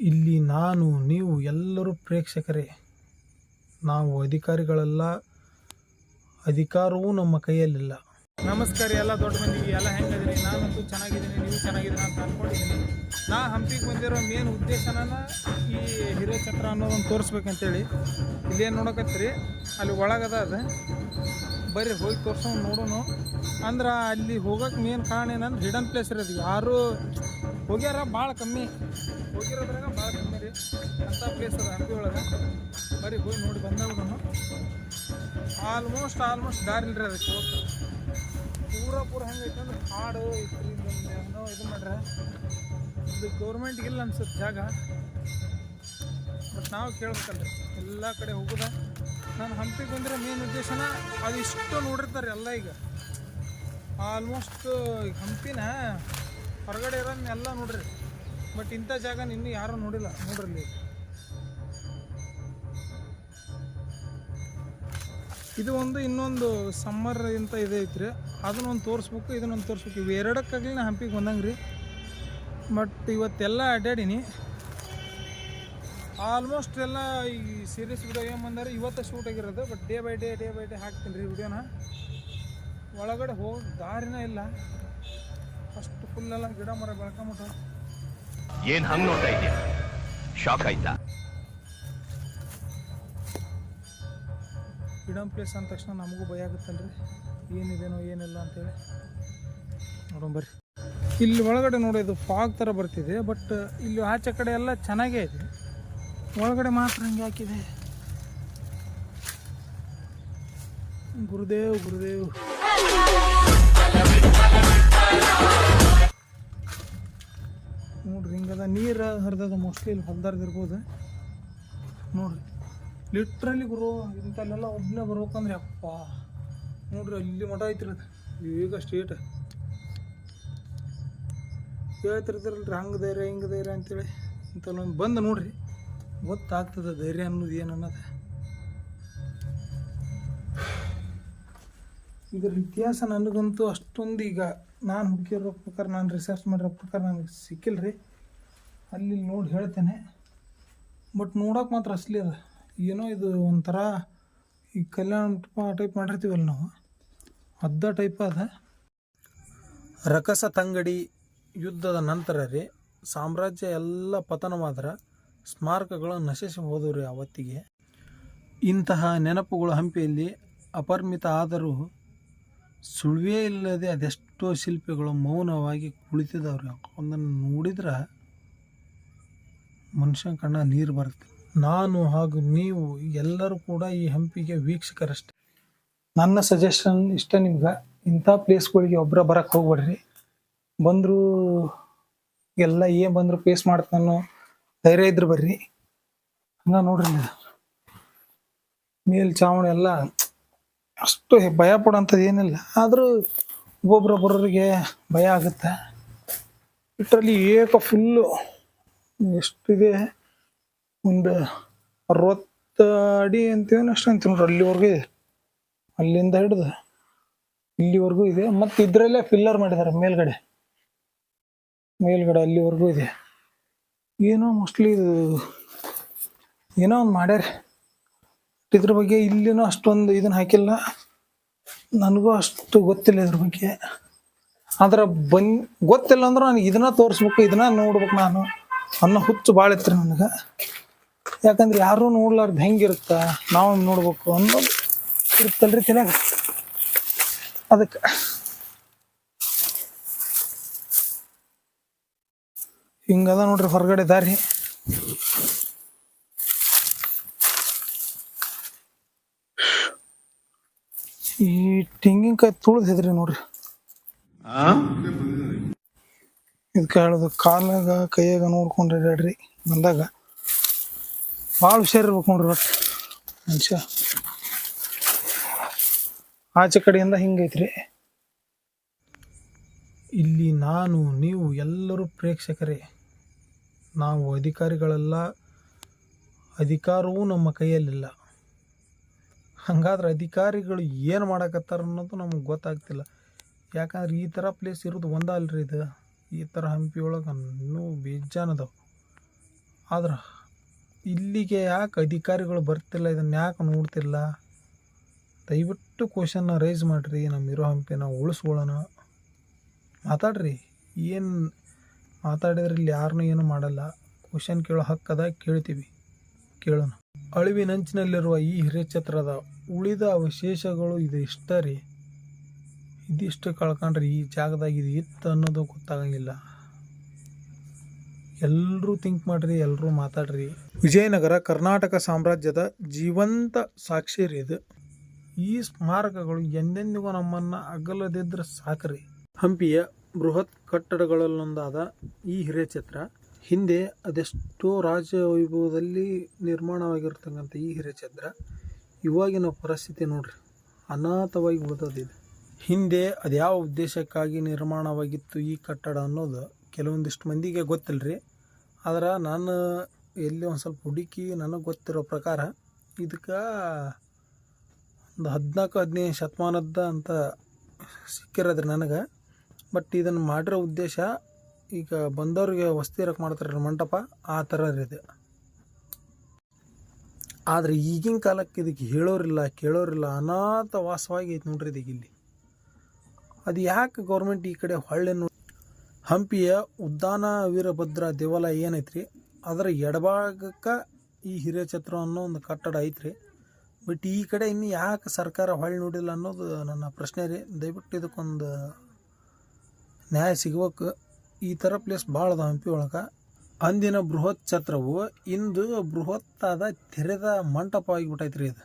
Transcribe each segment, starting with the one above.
ಇಲ್ಲಿ ನಾನು, ನೀವು ಎಲ್ಲರೂ ಪ್ರೇಕ್ಷಕರೇ. ನಾವು ಅಧಿಕಾರಿಗಳೆಲ್ಲ, ಅಧಿಕಾರವೂ ನಮ್ಮ ಕೈಯಲ್ಲಿಲ್ಲ. ನಮಸ್ಕಾರ ಎಲ್ಲ ದೊಡ್ಡ ಮಂದಿಗೆ, ಎಲ್ಲ ಹೆಂಗದಿರಿ? ನಾನಂತೂ ಚೆನ್ನಾಗಿದ್ದೀನಿ, ನೀವು ಚೆನ್ನಾಗಿದ್ದೀನಿ ಅಂತ ಅಂದ್ಕೊಂಡಿದ್ದೀನಿ ನಾ ಹಂಪಿಗೆ ಬಂದಿರೋ ಮೇನ್ ಉದ್ದೇಶನ ಈ ಹಿರಿಯ ಚಕ್ರ ಅನ್ನೋದನ್ನು ತೋರಿಸ್ಬೇಕಂತೇಳಿ. ಇಲ್ಲೇನು ನೋಡಕತ್ತೀರಿ? ಅಲ್ಲಿ ಒಳಗದ ಅದು. ಬರೀ ಹೋಗಿ ತೋರ್ಸೋಣ, ನೋಡೋಣ. ಅಂದ್ರೆ ಅಲ್ಲಿ ಹೋಗೋಕೆ ಮೇನ್ ಕಾರಣ ಏನಂದ್ರೆ ಹಿಡನ್ ಪ್ಲೇಸ್ ಇರೋದು ಯಾರು ಹೋಗ್ಯಾರ ಭಾಳ ಕಮ್ಮಿ. ಹೋಗಿರೋದ್ರಾಗ ಭಾಳ ಕಮ್ಮಿ ರೀ. ಅಂಥ ಪ್ಲೇಸ್ ಅದ ಹಂಪಿ ಒಳಗೆ. ಬರೀ ಹೋಗಿ ನೋಡಿ ಬಂದಾಗ್ಬಿಡೋಣ ಆಲ್ಮೋಸ್ಟ್ ಆಲ್ಮೋಸ್ಟ್ ದಾರಿ ಇಲ್ರಿ ಅದಕ್ಕೆ. ಪೂರ ಪೂರ ಹೆಂಗೈತೆ ಅಂದ್ರೆ ಹಾಡು ಏನೋ ಇದು ಮಾಡ್ರೆ. ಇದು ಗೌರ್ಮೆಂಟ್ಗೆ ಇಲ್ಲ ಅನ್ಸುತ್ತೆ ಜಾಗ. ಬಟ್ ನಾವು ಕೇಳ್ಬೇಕಲ್ರಿ. ಎಲ್ಲ ಕಡೆ ಹೋಗೋದ. ನಾನು ಹಂಪಿಗೆ ಬಂದರೆ ಮೇನ್ ಉದ್ದೇಶನ ಅದು ಇಷ್ಟು ನೋಡಿರ್ತಾರೆ ಎಲ್ಲ ಈಗ. ಆಲ್ಮೋಸ್ಟ್ ಹಂಪಿನ? ಹೊರಗಡೆ ಇರೋದನ್ನೆಲ್ಲ ನೋಡ್ರಿ. ಬಟ್ ಇಂಥ ಜಾಗ ಇನ್ನೂ ಯಾರೂ ನೋಡಿಲ್ಲ. ನೋಡ್ರಿ ಇಲ್ಲಿ. ಇದು ಒಂದು ಇನ್ನೊಂದು ಸಮ್ಮರ್ ಅಂತ ಇದೆ ಐತ್ರಿ. ಅದನ್ನೊಂದು ತೋರಿಸ್ಬೇಕು ಇದನ್ನೊಂದು ತೋರಿಸ್ಬೇಕು. ಇವು ಎರಡಕ್ಕಾಗಲಿ ನಾ ಹಂಪಿಗೆ ಬಂದಂಗೆ ರೀ ಬಟ್ ಇವತ್ತೆಲ್ಲ ಅಡ್ಡಾಡೀನಿ ಆಲ್ಮೋಸ್ಟ್ ಎಲ್ಲ ಈ ಸೀರೀಸ್ ವಿಡಿಯೋ ಏನು ಬಂದಾರೆ, ಇವತ್ತು ಶೂಟ್ ಆಗಿರೋದು. But day by day day by day ಹಾಕ್ತೀನಿ ರೀ ವಿಡಿಯೋನ ಒಳಗಡೆ ಹೋಗಿ ದಾರಿನೇ ಇಲ್ಲ. ಫುಲ್ಲೆಲ್ಲ ಗಿಡ ಮರ ಬೆಳ್ಕೊಂಬಿಟ್ಟು. ಏನ್ ಹಂಗ್ ನೋಡ್ತಾ ಇದೀಯ ಶಾಕ್ ಆಯ್ತಾ? ಫ್ರೀಡಮ್ ಪ್ಲೇಸ್ ಅಂದ ತಕ್ಷಣ ನಮಗೂ ಭಯ ಆಗುತ್ತಲ್ರಿ. ಏನಿದೇನೋ ಏನಿಲ್ಲ ಅಂತೇಳಿ. ನೋಡೋಣ ಬರ್ರಿ. ಇಲ್ಲಿ ಒಳಗಡೆ ನೋಡಿ ಇದು ಫಾಗ್ ಥರ ಬರ್ತಿದೆ ಬಟ್ ಇಲ್ಲಿ ಆಚೆ ಕಡೆ ಎಲ್ಲ ಚೆನ್ನಾಗೇ ಇದೆ. ಒಳಗಡೆ ಮಾತ್ರ ಹಂಗೆ ಹಾಕಿದೆ. ಗುರುದೇವ್ ಗುರುದೇವ್. ನೋಡ್ರಿ, ಹಿಂಗದ ನೀರು ಹರಿದದ ಮೋಸ್ಟ್ಲಿ ಇಲ್ಲಿ ಹೊಲ್ದಾರ್ದಿರ್ಬೋದು ನೋಡ್ರಿ ಲಿಟ್ರಲಿ ಗುರು ಇಂಥಲ್ಲೆಲ್ಲ ಒಬ್ಬನೇ ಬರ್ಬೇಕಂದ್ರೆ ಅಪ್ಪ ನೋಡ್ರಿ, ಅಲ್ಲಿ ಮಠ ಐತ್ರಿ ಈಗ ಸ್ಟೇಟ್ ಹೇಳ್ತಿರ್ತಿರಲ್ರಿ, ಹಂಗೆ ಧೈರ್ಯ, ಹಿಂಗೆ ಧೈರ್ಯ ಅಂತೇಳಿ. ಇಂಥಲ್ಲೊಂದು ಬಂದು ನೋಡ್ರಿ, ಗೊತ್ತಾಗ್ತದೆ ಧೈರ್ಯ ಅನ್ನೋದು ಏನು ಅನ್ನೋದು. ಇದರ ಇತಿಹಾಸ ನನಗಂತೂ ಅಷ್ಟೊಂದು ಈಗ ನಾನು ಹುಡುಕಿರೋ ಪ್ರಕಾರ, ನಾನು ರಿಸರ್ಚ್ ಮಾಡಿರೋ ಪ್ರಕಾರ ನನಗೆ ಸಿಕ್ಕಿಲ್ಲ ರೀ ಅಲ್ಲಿ ನೋಡಿ ಹೇಳ್ತೇನೆ. ಬಟ್ ನೋಡೋಕೆ ಮಾತ್ರ ಅಸಲಿ ಅದ. ಏನೋ ಇದು ಒಂಥರ ಈ ಕಲ್ಯಾಣ ಟೈಪ್ ಮಾಡಿರ್ತೀವಲ್ಲ ನಾವು, ಅದ್ದ ಟೈಪ್ ಅದ. ರಕಸ ತಂಗಡಿ ಯುದ್ಧದ ನಂತರ ರೀ ಸಾಮ್ರಾಜ್ಯ ಎಲ್ಲ ಪತನವಾದ್ರೆ ಸ್ಮಾರಕಗಳು ನಶಿಸಿ ಹೋದವು ರೀ ಅವತ್ತಿಗೆ. ಇಂತಹ ನೆನಪುಗಳು ಹಂಪಿಯಲ್ಲಿ ಅಪರಿಮಿತ ಆದರೂ ಸುಳಿವೇ ಇಲ್ಲದೆ ಅದೆಷ್ಟೋ ಶಿಲ್ಪಿಗಳು ಮೌನವಾಗಿ ಕುಳಿತಿದ್ದಾವ್ರಿ ಒಂದನ್ನು ನೋಡಿದ್ರೆ ಮನುಷ್ಯನ ಕಣ್ಣ ನೀರು ಬರುತ್ತೆ. ನಾನು ಹಾಗೂ ನೀವು ಎಲ್ಲರೂ ಕೂಡ ಈ ಹಂಪಿಗೆ ವೀಕ್ಷಕರಷ್ಟೇ. ನನ್ನ ಸಜೆಷನ್ ಇಷ್ಟ ನಿಮ್ಗೆ. ಇಂಥ ಪ್ಲೇಸ್ಗಳಿಗೆ ಒಬ್ಬರ ಬರಕ್ಕೆ ಹೋಗ್ಬೇಡ್ರಿ. ಬಂದರೂ ಎಲ್ಲ ಏನು ಬಂದರೂ ಫೇಸ್ ಮಾಡ್ತಾನೋ ಧೈರ್ಯ ಇದ್ರೆ ಬರ್ರಿ. ಹಂಗ ನೋಡ್ರಿ. ಮೇಲ್ ಚಾವಣಿ ಎಲ್ಲ ಅಷ್ಟು ಭಯ ಪಡೋಂಥದ್ದು ಏನಿಲ್ಲ. ಆದರೂ ಒಬ್ಬೊಬ್ರೊಬ್ಬರಿಗೆ ಭಯ ಆಗುತ್ತೆ. ಇಟ್ರಲ್ಲಿ ಏಕ ಫುಲ್ಲು ಎಷ್ಟಿದೆ? ಒಂದು ಅರವತ್ತು ಅಡಿ ಅಂತೀವಿ ಅಷ್ಟು ಅಂತೀವಿ ನೋಡ್ರಿ, ಅಲ್ಲಿವರೆಗೂ ಇದೆ. ಅಲ್ಲಿಂದ ಹಿಡಿದು ಇಲ್ಲಿವರೆಗೂ ಇದೆ. ಮತ್ತು ಇದರಲ್ಲೇ ಫಿಲ್ಲರ್ ಮಾಡಿದ್ದಾರೆ ಮೇಲ್ಗಡೆ. ಮೇಲ್ಗಡೆ ಅಲ್ಲಿವರೆಗೂ ಇದೆ. ಏನೋ ಮೋಸ್ಟ್ಲಿ ಇದು ಏನೋ ಒಂದು ಮಾಡ್ಯಾರ. ಇದ್ರ ಬಗ್ಗೆ ಇಲ್ಲಿನೂ ಅಷ್ಟೊಂದು ಇದನ್ನ ಹಾಕಿಲ್ಲ. ನನಗೂ ಅಷ್ಟು ಗೊತ್ತಿಲ್ಲ ಇದ್ರ ಬಗ್ಗೆ. ಆದ್ರೆ ಬನ್, ಗೊತ್ತಿಲ್ಲ ಅಂದ್ರೆ ನನಗೆ ಇದನ್ನ ತೋರಿಸ್ಬೇಕು, ಇದನ್ನ ನೋಡ್ಬೇಕು ನಾನು ಅನ್ನೋ ಹುಚ್ಚು ಭಾಳ ಇತ್ತು ನನಗೆ. ಯಾಕಂದ್ರೆ ಯಾರೂ ನೋಡ್ಲಾರ್ದು ಹೆಂಗಿರುತ್ತ, ನಾವು ನೋಡ್ಬೇಕು ಅನ್ನೋದು ಇರುತ್ತಲ್ರಿ ತಲೆಯಾಗ. ಅದಕ್ಕೆ. ಹಿಂಗದ ನೋಡ್ರಿ ಹೊರಗಡೆ ದಾರಿ. ಈ ತೆಂಗಿನಕಾಯಿ ತುಳಿದಿದ್ರಿ ನೋಡ್ರಿ. ಇದಕ್ಕೆ ಹೇಳೋದು ಕಾಲಾಗ ಕೈಯಾಗ ನೋಡ್ಕೊಂಡ್ರಿ ಹೇಳ್ರಿ ಬಂದಾಗ. ಭಾಳ ಹುಷಾರಿರ್ಬೇಕು ನೋಡ್ರಿ ಒಟ್ಟು. ಮನುಷ್ಯ. ಆಚೆ ಕಡೆಯಿಂದ ಹಿಂಗೈತ್ರಿ. ಇಲ್ಲಿ ನಾನು ನೀವು ಎಲ್ಲರೂ ಪ್ರೇಕ್ಷಕರೇ. ನಾವು ಅಧಿಕಾರಿಗಳೆಲ್ಲ ಅಧಿಕಾರವೂ ನಮ್ಮ ಕೈಯಲ್ಲಿಲ್ಲ. ಹಂಗಾದ್ರೆ ಅಧಿಕಾರಿಗಳು ಏನು ಮಾಡಕತ್ತಾರ ಅನ್ನೋದು ನಮಗೆ ಗೊತ್ತಾಗ್ತಿಲ್ಲ. ಯಾಕಂದ್ರೆ ಈ ಥರ ಪ್ಲೇಸ್ ಇರೋದು ಒಂದ ರೀ ಇದು. ಈ ಥರ ಹಂಪಿ ಒಳಗೆ ಇನ್ನೂ ಬೇಜಾನದವು ಆದ್ರೆ ಇಲ್ಲಿಗೆ ಯಾಕೆ ಅಧಿಕಾರಿಗಳು ಬರ್ತಿಲ್ಲ? ಇದನ್ನು ಯಾಕೆ ನೋಡ್ತಿಲ್ಲ ದಯವಿಟ್ಟು ಕ್ವಶನ್ನ ರೈಸ್ ಮಾಡಿರಿ. ನಮ್ಮಿರೋ ಹಂಪಿನ ಉಳಿಸ್ಕೊಳ್ಳೋಣ ಮಾತಾಡ್ರಿ. ಏನು ಮಾತಾಡಿದ್ರೆ ಇಲ್ಲಿ ಯಾರನ್ನೂ ಏನು ಮಾಡಲ್ಲ. ಕ್ವಶನ್ ಕೇಳೋ ಹಕ್ಕದ ಕೇಳ್ತೀವಿ. ಕೇಳೋಣ. ಅಳಿವಿನಂಚಿನಲ್ಲಿರುವ ಈ ಹಿರೇಛತ್ರದ ಉಳಿದ ಅವಶೇಷಗಳು ಇದು ಇಷ್ಟ ರೀ. ಇದಿಷ್ಟು ಕಳ್ಕೊಂಡ್ರೆ ಈ ಜಾಗದಾಗ ಇದು ಇತ್ತು ಅನ್ನೋದು ಗೊತ್ತಾಗಂಗಿಲ್ಲ. ಎಲ್ಲರೂ ಥಿಂಕ್ ಮಾಡಿರಿ ಎಲ್ಲರೂ ಮಾತಾಡ್ರಿ. ವಿಜಯನಗರ ಕರ್ನಾಟಕ ಸಾಮ್ರಾಜ್ಯದ ಜೀವಂತ ಸಾಕ್ಷಿ ರೀ ಇದು. ಈ ಸ್ಮಾರಕಗಳು ಎಂದೆಂದಿಗೂ ನಮ್ಮನ್ನು ಅಗಲದಿದ್ರೆ ಸಾಕ್ರಿ. ಹಂಪಿಯ ಬೃಹತ್ ಕಟ್ಟಡಗಳಲ್ಲೊಂದಾದ ಈ ಹಿರೇಛತ್ರ ಹಿಂದೆ ಅದೆಷ್ಟೋ ರಾಜವೈಭವದಲ್ಲಿ ನಿರ್ಮಾಣವಾಗಿರ್ತಕ್ಕಂಥ ಈ ಹಿರೇಛತ್ರ ಇವಾಗಿನ ಪರಿಸ್ಥಿತಿ ನೋಡ್ರಿ. ಅನಾಥವಾಗಿ ಉಳಿದದಿದೆ ಹಿಂದೆ ಅದ್ಯಾವ ಉದ್ದೇಶಕ್ಕಾಗಿ ನಿರ್ಮಾಣವಾಗಿತ್ತು ಈ ಕಟ್ಟಡ ಅನ್ನೋದು ಕೆಲವೊಂದಿಷ್ಟು ಮಂದಿಗೆ ಗೊತ್ತಿಲ್ಲರಿ ಆದ್ರೆ ನಾನು ಎಲ್ಲಿ ಒಂದು ಸ್ವಲ್ಪ ಹುಡುಕಿ ನನಗೆ ಗೊತ್ತಿರೋ ಪ್ರಕಾರ ಇದಕ್ಕೆ ಒಂದು ಹದಿನಾಲ್ಕು, ಹದಿನೈದು ಶತಮಾನದ ಅಂತ ಸಿಕ್ಕಿರೋದ್ರಿ ನನಗೆ. ಬಟ್ ಇದನ್ನು ಮಾಡಿರೋ ಉದ್ದೇಶ ಈಗ ಬಂದವ್ರಿಗೆ ವಸ್ತಿ ಇರಕ್ಕೆ ಮಾಡ್ತಾರೆ ಮಂಟಪ. ಆ ಥರ ಇದೆ. ಆದರೆ ಈಗಿನ ಕಾಲಕ್ಕೆ ಇದಕ್ಕೆ ಹೇಳೋರಿಲ್ಲ, ಕೇಳೋರಿಲ್ಲ, ಅನಾಥ ವಾಸವಾಗಿ ಐತೆ ನೋಡ್ರಿ ಇದಕ್ಕೆ ಇಲ್ಲಿ. ಅದು ಯಾಕೆ ಗೌರ್ಮೆಂಟ್ ಈ ಕಡೆ ಹೊಳ್ಳೆ ನೋಡಿ ಹಂಪಿಯ ಉದ್ದಾನ ವೀರಭದ್ರ ದೇವಾಲಯ ಏನೈತ್ರಿ? ಅದರ ಎಡಭಾಗಕ್ಕೆ ಈ ಹಿರಿಯ ಛತ್ರ ಅನ್ನೋ ಒಂದು ಕಟ್ಟಡ ಐತ್ರಿ. ಬಟ್ ಈ ಕಡೆ ಇನ್ನು ಯಾಕೆ ಸರ್ಕಾರ ಹೊಳ್ಳಿ ನೋಡಿಲ್ಲ ಅನ್ನೋದು ನನ್ನ ಪ್ರಶ್ನೆ ರೀ. ದಯವಿಟ್ಟು ಇದಕ್ಕೊಂದು ನ್ಯಾಯ ಸಿಗ್ಬೇಕು. ಈ ಥರ ಪ್ಲೇಸ್ ಭಾಳ ಅದ ಹಂಪಿ ಒಳಗೆ. ಅಂದಿನ ಬೃಹತ್ ಛತ್ರವು ಇಂದು ಬೃಹತ್ತಾದ ತೆರೆದ ಮಂಟಪ ಆಗಿಬಿಟ್ಟೈತ್ರಿ ಇದು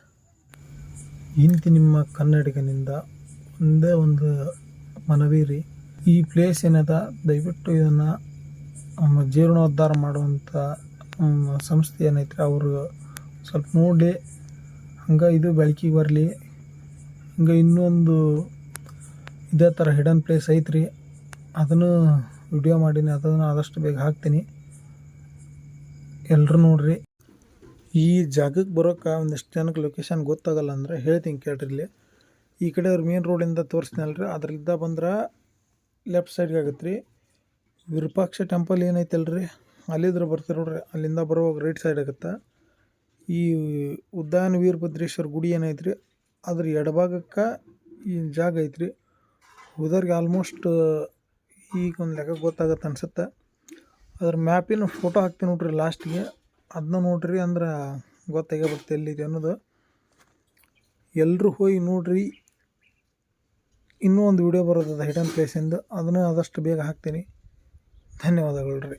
ಇಂತಿ ನಿಮ್ಮ ಕನ್ನಡಿಗನಿಂದ ಒಂದೇ ಒಂದು ಮನವಿ ರೀ. ಈ ಪ್ಲೇಸ್ ಏನದ? ದಯವಿಟ್ಟು ಇದನ್ನು ಜೀರ್ಣೋದ್ಧಾರ ಮಾಡುವಂಥ ಸಂಸ್ಥೆ ಏನೈತ್ರಿ? ಅವರು ಸ್ವಲ್ಪ ನೋಡಿ, ಹಂಗೆ ಇದು ಬೆಳಕಿಗೆ ಬರಲಿ. ಹಂಗೆ ಇನ್ನೊಂದು ಇದೇ ಥರ ಹಿಡನ್ ಪ್ಲೇಸ್ ಐತ್ರಿ. ಅದನ್ನು ವಿಡಿಯೋ ಮಾಡೀನಿ. ಅದನ್ನು ಆದಷ್ಟು ಬೇಗ ಹಾಕ್ತೀನಿ. ಎಲ್ಲರೂ ನೋಡ್ರಿ. ಈ ಜಾಗಕ್ಕೆ ಬರೋಕೆ ಒಂದಿಷ್ಟು ಜನಕ್ಕೆ ಲೊಕೇಶನ್ ಗೊತ್ತಾಗಲ್ಲ ಅಂದ್ರೆ ಹೇಳ್ತೀನಿ ಕೇಳ್ರಿ ಇಲ್ಲಿ ಈ ಕಡೆ ಅವ್ರು ಮೇನ್ ರೋಡಿಂದ ತೋರಿಸ್ತೀನಲ್ರಿ ಅದ್ರಲ್ಲಿದ್ದ ಬಂದ್ರೆ ಲೆಫ್ಟ್ ಸೈಡ್ಗೆ ಆಗುತ್ತೆ ರೀ ವಿರೂಪಾಕ್ಷ ಟೆಂಪಲ್ ಏನೈತಲ್ರಿ, ಅಲ್ಲಿದ್ರೆ ಬರ್ತೀರಿ ನೋಡ್ರಿ, ಅಲ್ಲಿಂದ ಬರುವಾಗ ರೈಟ್ ಸೈಡ್ ಆಗುತ್ತೆ. ಈ ಉದ್ದಾನ ವೀರಭದ್ರೇಶ್ವರ ಗುಡಿ ಏನೈತ್ರಿ, ಅದ್ರ ಎಡಭಾಗಕ್ಕೆ ಈ ಜಾಗ ಐತ್ರಿ. ಹೋದವ್ರಿಗೆ ಆಲ್ಮೋಸ್ಟ್ ಈಗ ಒಂದು ಲೆಕ್ಕ ಗೊತ್ತಾಗತ್ತೆ ಅನ್ಸುತ್ತೆ. ಅದ್ರ ಮ್ಯಾಪಿನ ಫೋಟೋ ಹಾಕ್ತೀನಿ ನೋಡ್ರಿ ಲಾಸ್ಟಿಗೆ ಅದನ್ನ ನೋಡ್ರಿ ಅಂದ್ರೆ ಗೊತ್ತಾಗೇ ಎಲ್ಲಿದೆ ಅನ್ನೋದು. ಎಲ್ಲರೂ ಹೋಗಿ ನೋಡ್ರಿ. ಇನ್ನೂ ಒಂದು ವಿಡಿಯೋ ಬರೋದದ ಹಿಡನ್ ಪ್ಲೇಸಿಂದ ಅದನ್ನು ಆದಷ್ಟು ಬೇಗ ಹಾಕ್ತೀನಿ. ಧನ್ಯವಾದಗಳು ರೀ.